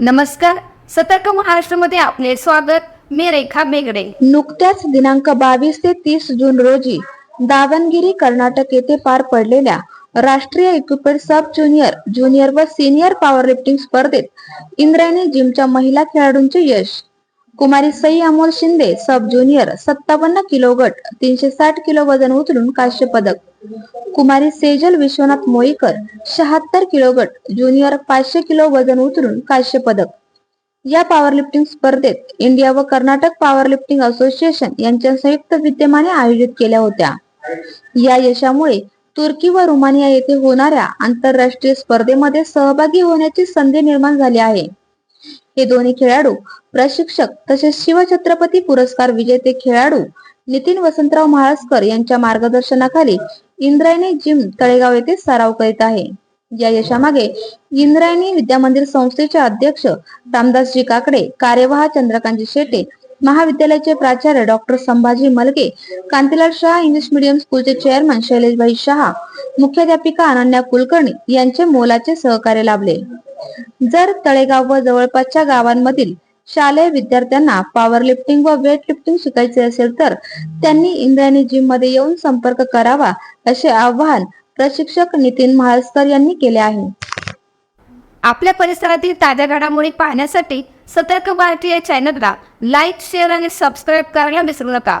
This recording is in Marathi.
नमस्कार. सतर्क महाराष्ट्रामध्ये आपले स्वागत. मी रेखा बेगडे. नुकत्याच दिनांक बावीस ते तीस जून रोजी दावणगिरी कर्नाटक येथे पार पडलेल्या राष्ट्रीय इक्विपमेंट सब ज्युनियर ज्युनियर व सिनियर पॉवर लिफ्टिंग स्पर्धेत इंद्रायणी जिमच्या महिला खेळाडूंचे यश. कुमारी सई अमोल शिंदे सब ज्युनियर सत्तावन्न किलो गट तीनशे साठ किलो वजन उचलून कांस्य पदक. कुमारी सेजल विश्वनाथ मोईकर शहात्तर किलो गट ज्युनियर पाचशे किलो वजन उचलून कांस्य पदक. या पॉवरलिफ्टिंग स्पर्धेत इंडिया व कर्नाटक पॉवरलिफ्टिंग असोसिएशन यांच्या संयुक्त विद्यमाने आयोजित केल्या होत्या. या यशामुळे तुर्की व रुमानिया येथे होणाऱ्या आंतरराष्ट्रीय स्पर्धेमध्ये सहभागी होण्याची संधी निर्माण झाली आहे. हे दोन्ही खेळाडू प्रशिक्षक तसेच शिवछत्रपती पुरस्कार विजेते खेळाडू नितीन वसंतराव महाळसकर यांच्या मार्गदर्शनाखाली इंद्रायणी जिम तळेगाव येथे सराव करीत आहे. या यशामागे इंद्रायणी विद्यामंदिर संस्थेचे अध्यक्ष रामदासजी काकडे कार्यवाह चंद्रकांतजी शेटे महाविद्यालयाचे प्राचार्य doctor Sambhaji Malage Kantilal Shah English medium स्कूलचे चेअरमन शैलेशभाई शहा मुख्याध्यापिका अनन्या कुलकर्णी यांचे मोलाचे सहकार्य लाभले. जर तळेगाव व जवळपासच्या गावांमधील शालेय विद्यार्थ्यांना पॉवर लिफ्टिंग व वेट लिफ्टिंग शिकायचे असेल तर त्यांनी इंद्रायणी जिममध्ये येऊन संपर्क करावा असे आवाहन प्रशिक्षक नितीन महाळस्कर यांनी केले आहे. आपल्या परिसरातील ताज्या घडामोडी पाहण्यासाठी सतर्क भारतीय चॅनलला लाईक शेअर आणि सबस्क्राईब करायला विसरू नका.